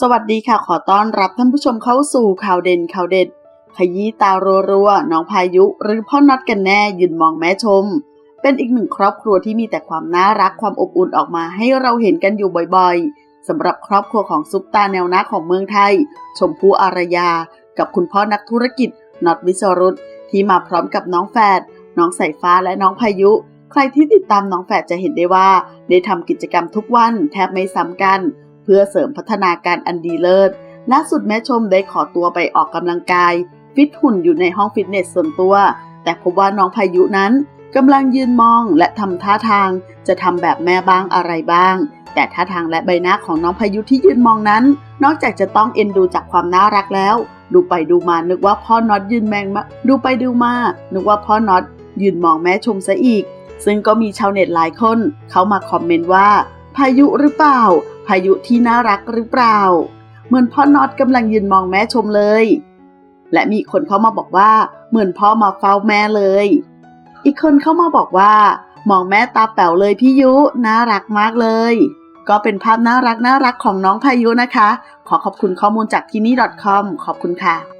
สวัสดีค่ะขอต้อนรับท่านผู้ชมเข้าสู่ข่าวเด่นข่าวเด็ด ขยี้ตารัวๆน้องพายุหรือพ่อน็อตกันแน่ยืนมองแม่ชม เป็นอีกหนึ่งครอบครัวที่มีแต่ความน่ารักความอบอุ่นออกมาให้เราเห็นกันอยู่บ่อยๆสำหรับครอบครัวของซุปตาแนวหน้าของเมืองไทย ชมพู่อารยา กับคุณพ่อนักธุรกิจน็อตวิศรุตที่มาพร้อมกับน้องแฝดน้องสายฟ้าและน้องพายุ ใครที่ติดตามน้องแฝดจะเห็นได้ว่า ได้ทำกิจกรรมทุกวันแทบไม่ซ้ำกัน เพื่อเสริมพัฒนาการอันดีเลิศล่าสุดแม่ชมได้ขอตัวไปออกกำลังกาย ฟิตหุ่นอยู่ในห้องฟิตเนสส่วนตัว แต่พบว่าน้องพายุนั้นกำลังยืนมองและทำท่าทาง จะทำแบบแม่บ้างอะไรบ้าง แต่ท่าทางและใบหน้าของน้องพายุที่ยืนมองนั้น นอกจากจะต้องเอ็นดูจากความน่ารักแล้ว ดูไปดูมานึกว่าพ่อน็อตยืนแมงมาดูไปดูมานึกว่าพ่อน็อตยืนมองแม่ชมซะอีก ซึ่งก็มีชาวเน็ตหลายคน เข้ามาคอมเมนต์ว่า พายุหรือเปล่า พายุที่น่ารักหรือเปล่า เหมือนพ่อน็อตกำลังยืนมองแม่ชมเลย และมีคนเข้ามาบอกว่า เหมือนพ่อมาเฝ้าแม่เลย อีกคนเข้ามาบอกว่า มองแม่ตาแป๋วเลยพี่ยุน่ารักมากเลย ก็เป็นภาพน่ารักน่ารักของน้องพายุนะคะ ขอขอบคุณข้อมูลจากที่นี่ .com ขอบคุณค่ะ